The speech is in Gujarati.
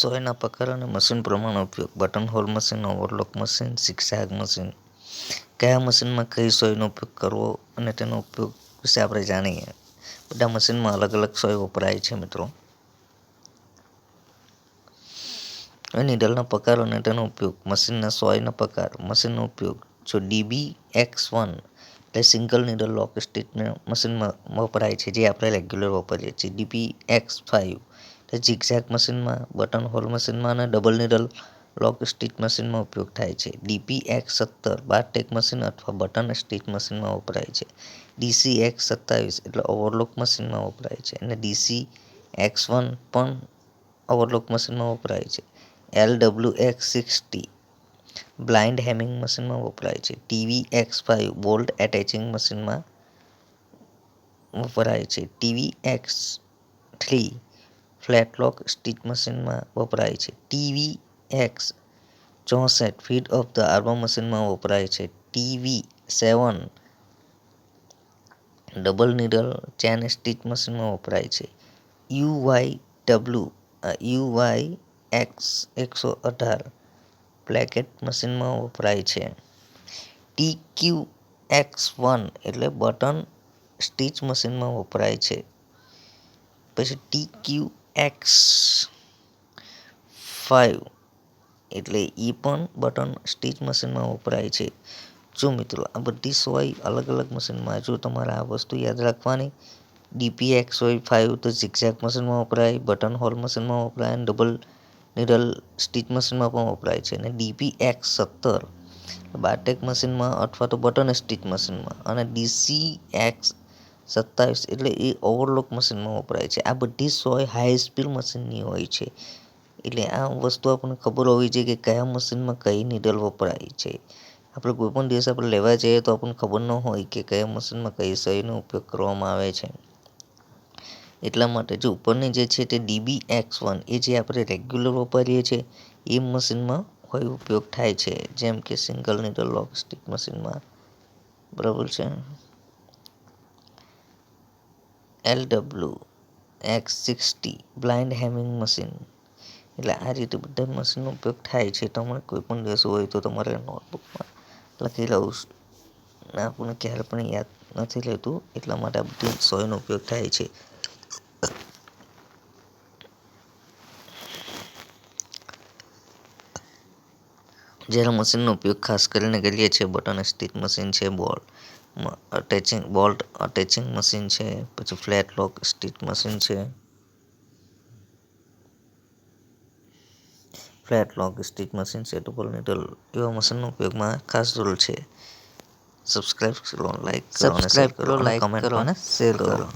સોયના પ્રકાર અને મશીન પ્રમાણે ઉપયોગ. Button hole machine overlock machine zigzag machine. કયા મશીનમાં કઈ સોયનો ઉપયોગ કરવો અને તેનો ઉપયોગ વિશે આપણે જાણીએ. બધા મશીનમાં અલગ અલગ સોય વપરાય છે મિત્રો. નીડલના પ્રકાર અને તેનો ઉપયોગ. મશીનના સોયના પ્રકાર મશીનનો ઉપયોગ. જો ડીબી એક્સ વન એટલે સિંગલ નીડલ લોક સ્ટીચના મશીનમાં વપરાય છે, જે આપણે રેગ્યુલર વાપરીએ છીએ. ડીબી એક્સ ફાઇવ ઝિગઝેગ મશીનમાં બટન હોલ મશીનમાં અને ડબલ નીડલ લોક સ્ટીચ મશીનમાં ઉપયોગ થાય છે. ડીપી એક્સ સત્તર બારટેક મશીન અથવા બટન સ્ટીચ મશીનમાં વપરાય છે. ડીસી એક્સ સત્તાવીસ, એટલે ઓવરલોક મશીનમાં વપરાય છે. અને ડીસી એક્સ વન પણ ઓવરલોક મશીનમાં વપરાય છે. L W X sixty blind hemming મશીનમાં વપરાય છે. TV X five bolt attaching મશીનમાં વપરાય છે. ટીવી એક્સ ફ્લેટલોક સ્ટીચ મશીનમાં વપરાય છે. ટીવી એક્સ ચોસઠ ફીટ ઓફ ધ આર્મર મશીનમાં વપરાય છે. TV seven double needle chain stitch મશીનમાં વપરાય છે. U Y W U Y X એકસો અઢાર પ્લેકેટ મશીનમાં વપરાય છે. ટી ક્યુ એક્સ વન એટલે બટન સ્ટીચ મશીનમાં વપરાય છે. પછી ટી ક્યુ એક્સ ફાઇવ એટલે એ પણ બટન સ્ટીચ મશીનમાં વપરાય છે. જો મિત્રો, આ બધી સોય અલગ અલગ મશીનમાં. જો તમારે આ વસ્તુ યાદ રાખવાની ડીપી એક્સ હોય ફાઇવ તો ઝિગઝેગ મશીનમાં વપરાય, બટન હોલ મશીનમાં વપરાય, અને ડબલ નીડલ સ્ટીચ મશીનમાં પણ વપરાય છે. અને ડીપી એક્સ સત્તર બાટેક મશીનમાં અથવા તો બટન સ્ટીચ મશીનમાં. અને ડીસી એક્સ સત્તાવીસ એટલે એ ઓવરલોક મશીનમાં વપરાય છે. આ બધી સોય હાઈ સ્પીડ મશીનની હોય છે. એટલે આ વસ્તુ આપણને ખબર હોવી જોઈએ કે કયા મશીનમાં કઈ નીડલ વપરાય છે. આપણે કોઈપણ દિવસ આપણે લેવા જઈએ તો આપણને ખબર ન હોય કે કયા મશીનમાં કઈ સોયનો ઉપયોગ કરવામાં આવે છે. એટલા માટે જો ઉપરની જે છે તે ડીબી એક્સ વન એ જે આપણે રેગ્યુલર વાપરીએ છીએ, એ મશીનમાં હોય ઉપયોગ થાય છે. જેમ કે સિંગલ નીડલ લોક સ્ટીક મશીનમાં બરાબર છે? L W X sixty blind hemming machine એટલે આ રીતે બધા મશીનનો ઉપયોગ થાય છે. તમારે કોઈ પણ દિવસ હોય તો તમારે નોટબુકમાં લખી લઉં આપણને ક્યારે પણ યાદ નથી રહેતું, એટલા માટે આ બધી સોયનો ઉપયોગ થાય છે. જ્યારે મશીનનો ઉપયોગ ખાસ કરીને કરીએ છીએ, બટન સ્થિત મશીન છે bolt attaching bolt attaching machine છે પછી ફ્લેટ લોક સ્ટીચ મશીન છે. ફ્લેટ લોક સ્ટીચ મશીન છે ડબલ નીડલ એવા મશીનનો ઉપયોગમાં ખાસ રોલ છે. સબસ્ક્રાઇબ કરો લાઈક કરો લાઇક કરો લાઈક કરો અને શેર કરો.